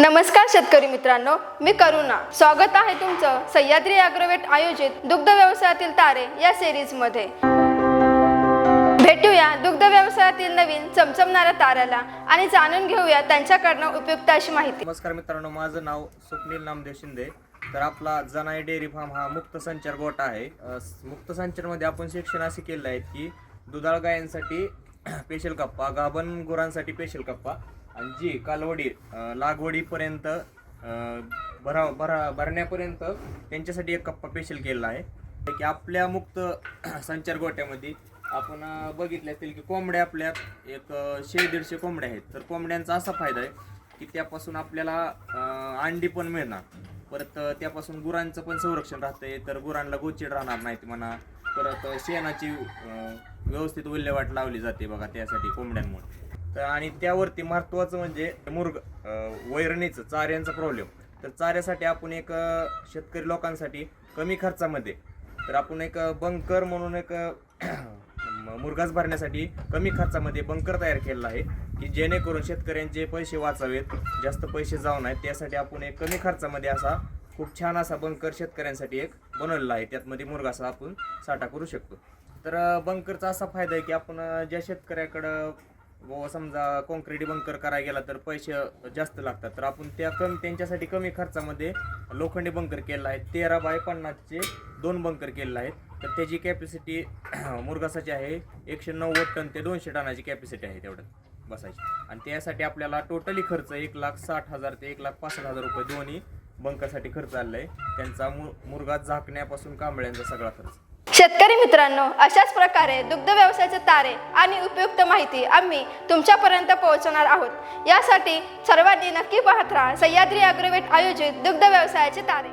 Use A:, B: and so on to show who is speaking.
A: नमस्कार शेतकरी मित्रांनो मी करुणा. स्वागत आहे तुमचं सह्याद्री अॅग्रोवेट आयोजित दुग्ध व्यवसायातील तारे या सिरीजमध्ये. भेटूया दुग्ध व्यवसायातील नवीन चमचमणाऱ्या ताऱ्याला आणि जाणून घेऊया त्यांच्याकडनं उपयुक्त अशी माहिती.
B: नमस्कार मित्रांनो माझं नाव स्वप्नील नामदेव शिंदे. तर आपला जनाई डेअरी फार्म हा मुक्त संचार गोट आहे. मुक्त संचारमध्ये आपण शिक्षण असे केलं आहे की दुधाळ गायांसाठी पेशल कप्पा गाभण गुरांसाठी पेशल कप्पा. आणि जी कालवडी लागवडीपर्यंत भरा भरा भरण्यापर्यंत त्यांच्यासाठी एक कप्पा पेशल केलेला आहे. की आपल्या मुक्त संचार गोट्यामध्ये आपण बघितले असतील की कोंबड्या आपल्या एक शे दीडशे कोंबड्या आहेत. तर कोंबड्यांचा असा फायदा आहे की त्यापासून आपल्याला अंडी पण मिळणार. परत त्यापासून गुरांचं पण संरक्षण राहतंय. तर गुरांना गोचिड राहणार नाहीत म्हणा. परत शेणाची व्यवस्थित विल्हेवाट लावली जाते बघा त्यासाठी कोंबड्यांमुळे. तर आणि त्यावरती महत्त्वाचं म्हणजे मुर्ग वैरणीचं चाऱ्यांचा प्रॉब्लेम तर चाऱ्यासाठी आपण एक शेतकरी लोकांसाठी कमी खर्चामध्ये तर आपण एक बंकर म्हणून एक मुर्गास भरण्यासाठी कमी खर्चामध्ये बंकर तयार केलेला आहे की जेणेकरून शेतकऱ्यांचे पैसे वाचावेत जास्त पैसे जाऊ नयेत त्यासाठी आपण एक कमी खर्चामध्ये असा खूप छान असा बंकर शेतकऱ्यांसाठी एक बनवलेला आहे. त्यातमध्ये मुरघासा आपण साठा करू शकतो. तर बंकरचा असा फायदा आहे की आपण ज्या शेतकऱ्याकडं व समजा कॉन्क्रीट बंकर करायला गेला तर पैसे जास्त लागतात. तर आपण त्या कमी त्यांच्यासाठी कमी खर्चामध्ये लोखंडी बंकर केलेला आहे. तेरा बाय पन्नासचे दोन बंकर केलेले आहेत. तर त्याची कॅपॅसिटी मुरगासाची आहे एकशे नव्वद टन ते दोनशे टनाची कॅपॅसिटी आहे तेवढं बसायची. आणि त्यासाठी आपल्याला टोटली खर्च एक लाख साठ हजार ते एक लाख पासष्ट हजार रुपये दोन्ही बंकासाठी खर्च आलाय आहे त्यांचा मु मुरगा झाकण्यापासून कांबळ्यांचा सगळा खर्च.
A: शेतकरी मित्रांनो अशाच प्रकारे दुग्ध व्यवसायाचे तारे आणि उपयुक्त माहिती आम्ही तुमच्यापर्यंत पोहोचवणार आहोत. यासाठी सर्वांनी नक्की पाहत राहा सह्याद्री अग्रवेट आयोजित दुग्ध व्यवसायाचे तारे.